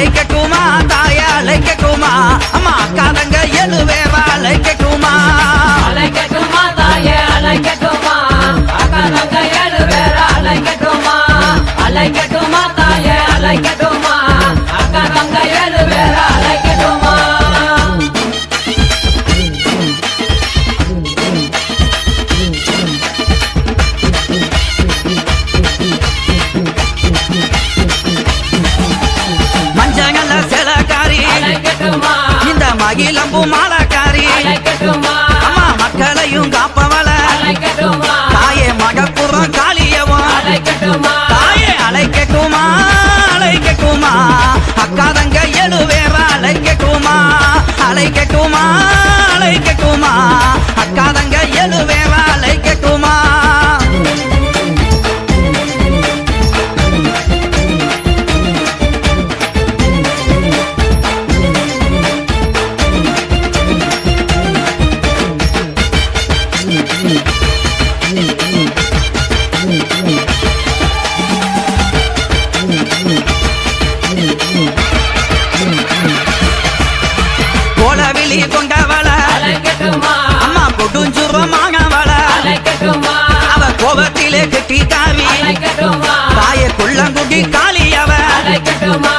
like a coma அவ கோபத்திலே கெட்டிக்காரி அழைக்கட்டுமா தாயே குள்ளங்குடி காளியவ அழைக்கட்டுமா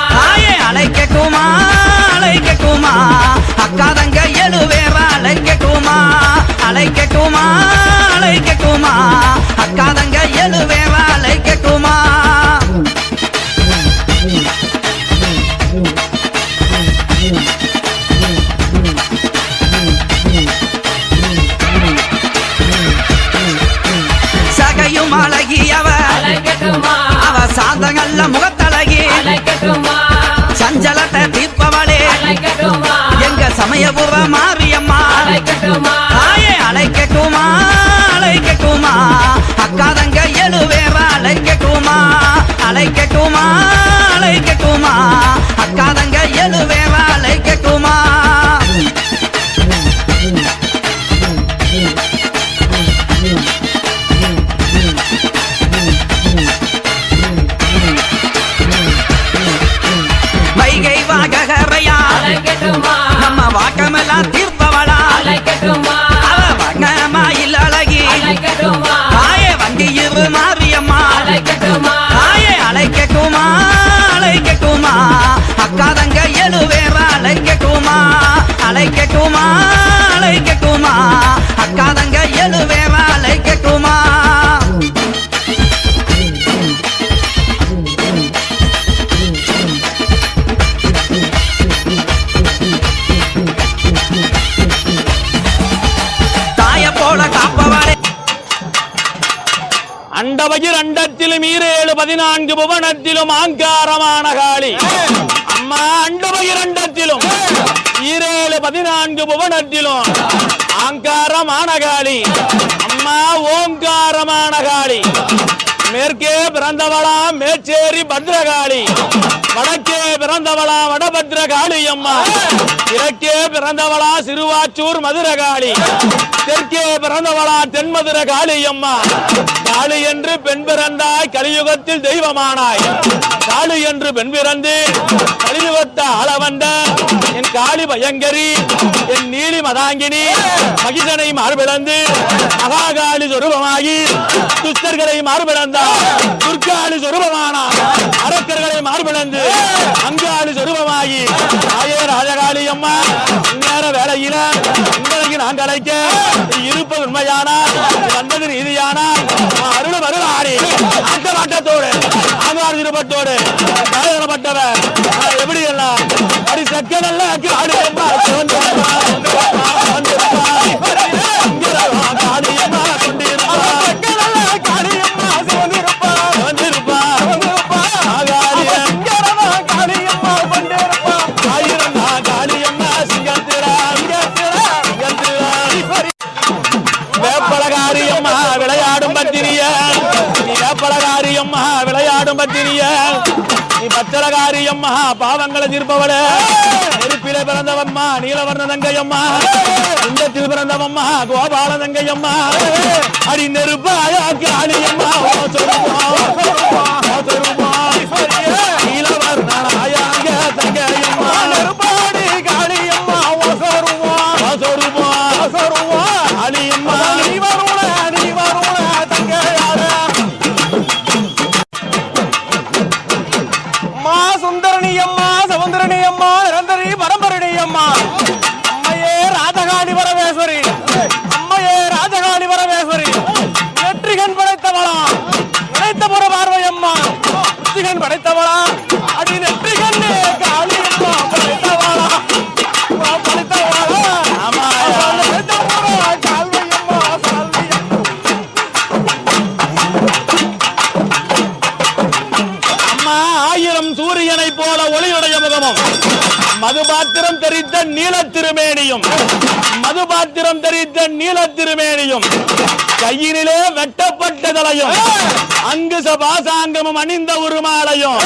அழைக்கட்டுமா அழைக்கட்டுமா அக்காதங்க எழுவேற அழைக்கட்டுமா தாய போல காப்பவளே. அண்டத்திலும் ஈரேழு பதினான்கு புவனத்திலும் ஆங்காரமான காளி. அம்மா அண்டவகிர் அண்டத்திலும். ஈரேழு பதினான்கு புவனத்திலும். ஆங்காரமான காளி அம்மா ஓங்காரமான காளி மேற்கே பிறந்தவளா மேச்சேரி பத்ரகாளி. வடக்கே பிறந்தவளா வடபத்ரகாளி அம்மா. கிழக்கே பிறந்தவளா சிறுவாச்சூர் மதுரகாளி. தெற்கே பிறந்தவளா தென்மதுர காளி அம்மா. காளி என்று பெண் பிறந்தாய் கலியுகத்தில் தெய்வமானாய். காளி என்று பெண் பிறந்து கலியுகத்த ஆள வந்த என் காளி பயங்கரி என் நீலி மதாங்கினி. மகிதனை மார்பிளந்து மகாகாளி சொரூபமாகி துஷ்டர்களை மார்பிளந்தார் துர்காளி சொரூபமானார் அரக்கர்களை மார்பிழந்து அங்காளி சொரூபமாகி. ஆயே ராஜகாளி அம்மா இந்நேர வேலையில உங்களுக்கு நான் கிடைக்க இருப்பது உண்மையானா? வந்தது நீதியானா? அருள் வருளாடி அந்த மாட்டத்தோடு ஆங்கார் திருப்பத்தோடு எப்படி எல்லாம் அடி செக்கனல்ல அம்மா விளையாடும் பத்தினிய. நீ பத்திரகாரி அம்மா பாவங்களை தீர்ப்பவளே. நெருப்பிலே பிறந்தவம்மா நீலவர்ண தங்கையம்மா. இந்தத்தில் பிறந்தவம்மா கோபால தங்கையம்மா. அடி நெருப்பாயா காளியம்மா சுந்தரணி அம்மா சமுந்தரணி அம்மா நிரந்தரி பரம்பரணி அம்மா. அம்மையே ராஜகாணி பரமேஸ்வரி. அம்மையே ராஜகாணி பரமேஸ்வரி. வெற்றிகன் படைத்தவளா. நினைத்தபுர பார்வை அம்மா. வெற்றிகன் படைத்தவளா. முகமும். மதுபாத்திரம் தெரித்த நீல திருமேனியும். மதுபாத்திரம் தெரித்த நீல திருமேனியும். கையினிலே வெட்டப்பட்ட தலையும். அங்குச பாசாங்கமும் அணிந்த உருமாலையும்.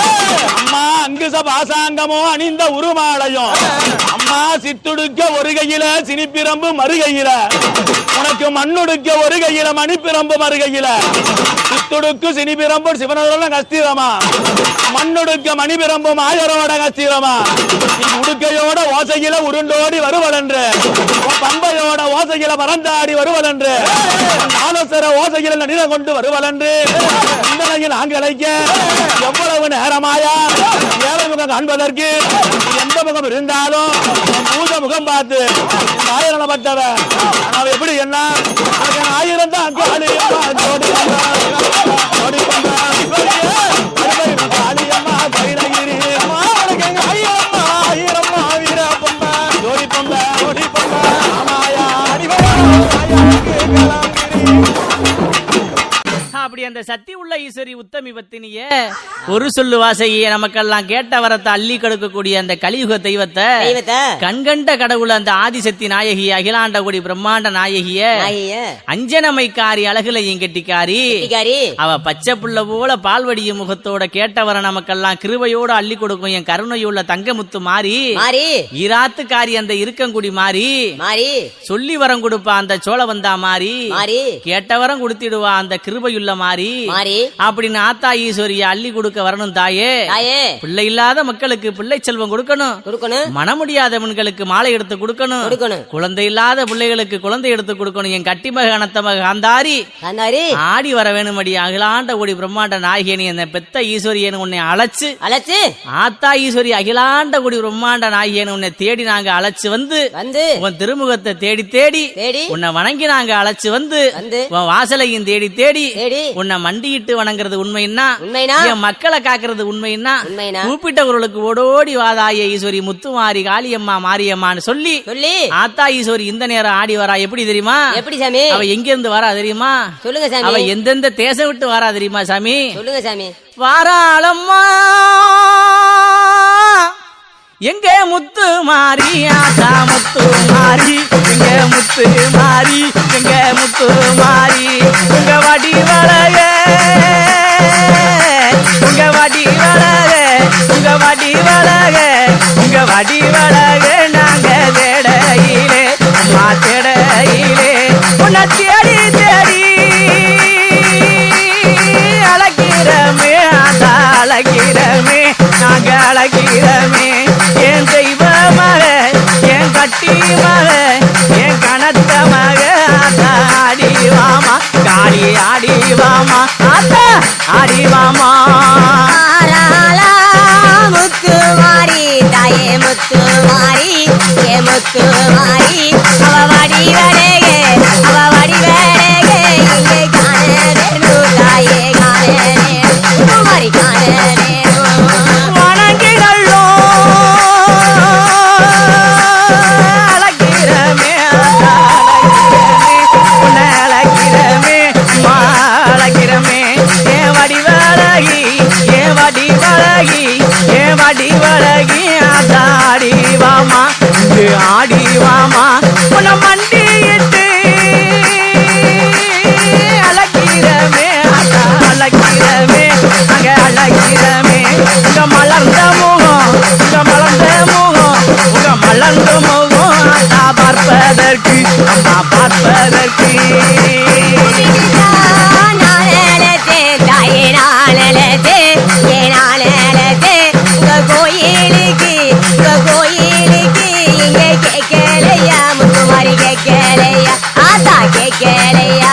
அம்மா அங்குச பாசாங்கமோ அணிந்த உருமாலையும். அம்மா சித்துடுக்க ஒரு கையில சினிப்பிரம்பு மறுகையில. உனக்கு மண்ணுடுக்க ஒரு கையில மணிப்பிரம்பு மறுகையில. சித்துடுக்கு சினிப்பிரம்பு சிவனோட கஸ்திரமா? மண்ணுடுக்க மணிபிரம்பு மாயரோட கஸ்திரமா? உடுக்கையோட ஓசையில உருண்டோடி வருவதென்று உன் பம்பையோட ஓசையில பறந்தாடி வருவதென்று. ஆலோசர ஓசையில நடின கொண்டு வருவதென்று. சிந்தனையில் ஆங்கலைக்க எவ்வளவு நேரமாயா? ஏழை முகம் காண்பதற்கு எந்த முகம் இருந்தாலும் உன் பூத முகம் பார்த்து ஆயிரப்பட்டவன் அவன் எப்படி என்ன ஆயிரம் தான் அப்படி அந்த சக்தி உள்ள ஈஸ்வரி உத்தமி பத்தினிய ஒரு சொல்லு வாசகிய நமக்கெல்லாம் கேட்ட வரத்தை அள்ளி கொடுக்கக்கூடிய அந்த கலியுக தெய்வத்தை கண்கண்ட கடவுள் அந்த ஆதிசக்தி நாயகி அகிலாண்டகுடி பிரம்மாண்ட நாயகிய. நாயகிய. அஞ்சனமைக்காரி அழகுல கெட்டிக்காரி. அவ பச்சை புள்ள போல பால்வடிய முகத்தோட கேட்டவர நமக்கெல்லாம் கிருபையோட அள்ளி கொடுக்கும் என் கருணையுள்ள தங்கமுத்து மாறி. ஈராத்துக்காரி அந்த இருக்கங்குடி மாறி. சொல்லி வரம் கொடுப்பா அந்த சோழ வந்தா மாறி. கேட்டவரம் கொடுத்திடுவா அந்த கிருபையுள்ள மாறி மாறி. அப்படின்னு ஆத்தா ஈஸ்வரிய அள்ளி கொடுக்க வரணும் தாயே. தாயே. பிள்ளை இல்லாத மக்களுக்கு பிள்ளை செல்வம் கொடுக்கணும். கொடுக்கணும். மன முடியாதவன்களுக்கு மாலை எடுத்து கொடுக்கணும். கொடுக்கணும். குழந்தை இல்லாத பிள்ளைகளுக்கு குழந்தை எடுத்து கொடுக்கணும். என் கட்டிமக அனத்தமக காந்தாரி. காந்தாரி. ஆடி வர வேணுமடி. அகிலாண்ட கோடி பிரம்மாண்ட நாயகினி அந்த பெத்த ஈஸ்வரியன் உன்னை அழைச்சு அழைச்சு. ஆத்தா ஈஸ்வரி அகிலாண்ட கோடி பிரம்மாண்ட நாயகியன் உன்னை தேடி நாங்க அழைச்சு வந்து வந்து. உன் திருமுகத்தை தேடி தேடி தேடி. உன்னை வணங்கி நாங்க அழைச்சு வந்து வந்து. உன் வாசலையும் தேடி தேடி தேடி. உன்னை மண்டியிட்டு வணங்குறது உண்மைன்னா உண்மைனா? என் மக்களை காக்குறது உண்மைன்னா உண்மைனா? கூப்பிட்டவர்களுக்கு ஓடோடி வாதாய ஈஸ்வரி முத்துமாரி காளியம்மா மாரியம்மான்னு சொல்லி சொல்லி? ஆத்தா ஈஸ்வரி இந்த நேரம் ஆடி வரா எப்படி தெரியுமா? எப்படி சாமி? அவ எங்க இருந்து வரா தெரியுமா? சொல்லுங்க அவ சாமி எந்தெந்த தேசம் விட்டு வரா தெரியுமா சாமி? சொல்லுங்க சாமி. வாராளம்மா! எங்க முத்து மாறி ஆசா முத்து மாறி? எங்க முத்து மாறி எங்க முத்து மாறி? உங்க வடி வளக உங்க வடி வளக உங்க வடி வளக உங்க வடி வளக நாங்க தேடையிலே அம்மா தேடையிலே. உன்னை தேடி தேடி அழகிறமே அந்த அழகிறமே நாங்க அழகிறமே. அறிவாமா? ஆடி தாயே முத்துமாரி ஏ முத்துமாரி அவ வடி அவ உங்க மலர்ந்த முகம் உங்க மலர்ந்த முகம் உங்க மலர்ந்த முகம் ஆத்தா பார்ப்பதற்கு அம்மா பார்ப்பதற்கு. கோயிலுக்கு கோயிலுக்கு இங்க கேட்கலையா முத்துமாரி கேட்கலையா ஆத்தா கேட்கலையா.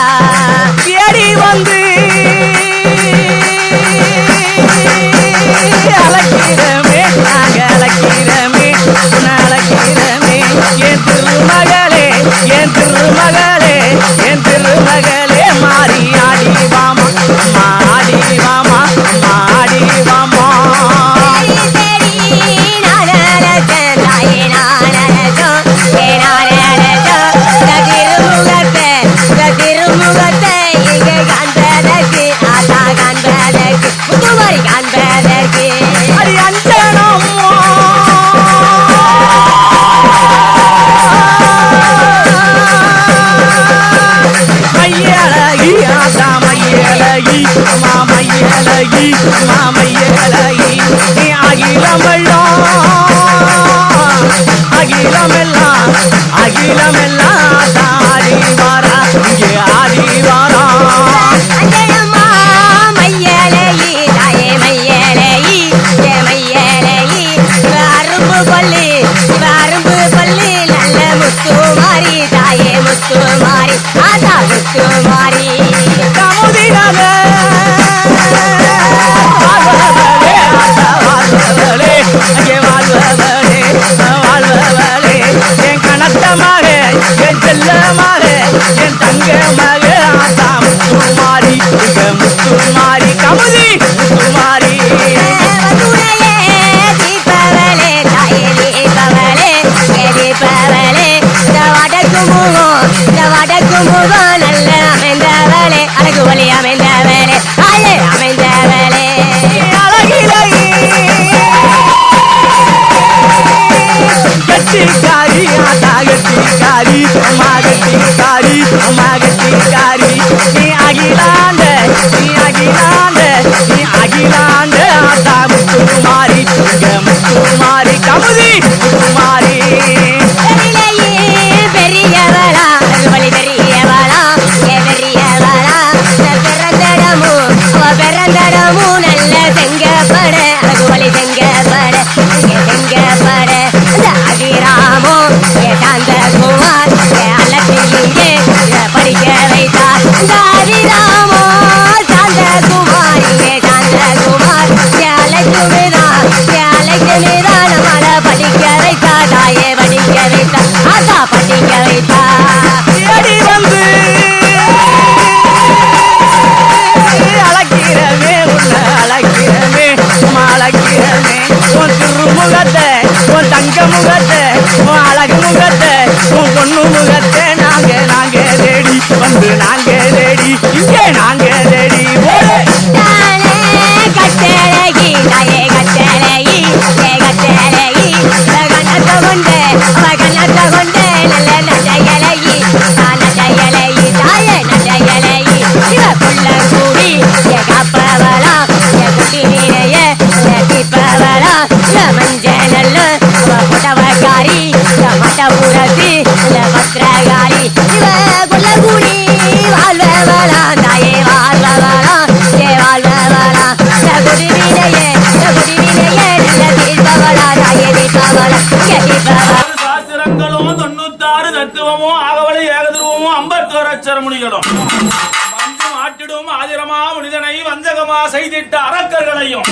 செய்திட்ட அரக்கர்களையும்.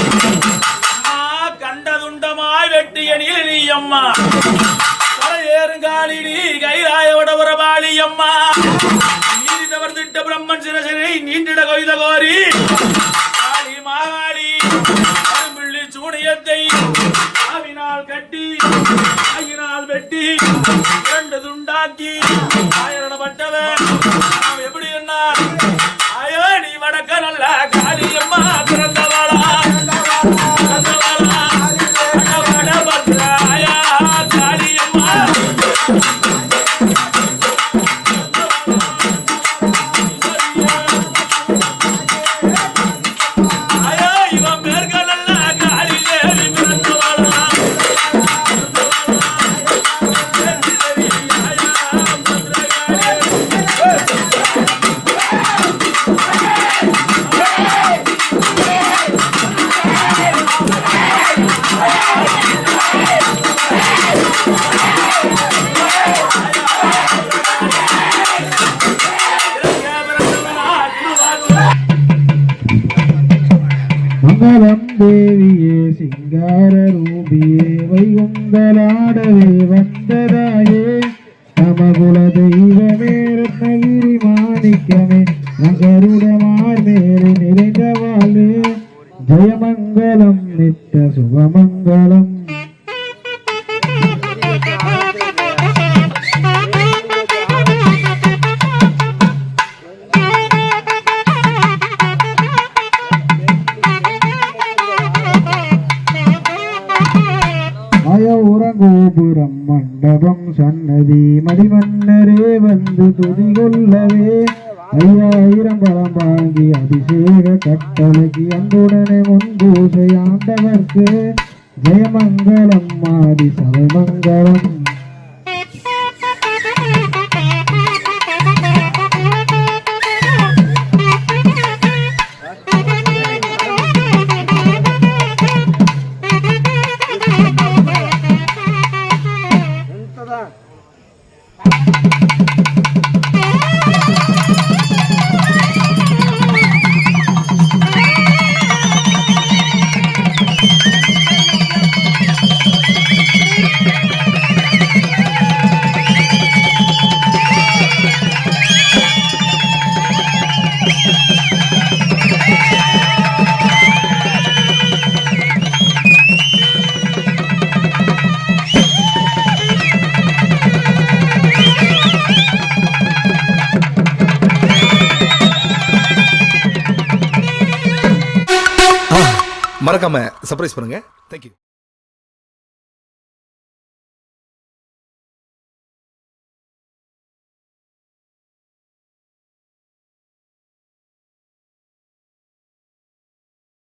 கண்டதுண்டமாய் வெட்டியனில் நீ அம்மா ஏறுங்காலி நீ கைராய விடபுரபாளி அம்மா நீதி தவர்த்திட்ட பிரம்மன் சிரசனை நீண்டிட கொய்த கோரி. காளி மாகாளி சூனியத்தை ஆவினால் கட்டி ஆகினால் வெட்டி இரண்டு துண்டாக்கி ஆயிரணப்பட்டவர் நாம் எப்படி என்னார் அயோ நீ வடக்க நல்ல காரியம்மா நம்பியே வைகுந்தலாடவே வந்ததாயே நமகுல தெய்வமே ரத்னகிரி மாணிக்கமே நகருடமார் மேலே நிறைந்த வாழ்வே. ஜயமங்கலம் நித்த சுபமங்கலம். வந்து துதி கொள்ளவே ஐயாயிரம் பலம் வாங்கி அபிஷேக கட்டளைக்கு அன்புடனே முன்பூசை ஜெயமங்கலம் மாதி சபை மறக்காமல் சர்ப்ரைஸ் பண்ணுங்கள் தேங்க்யூ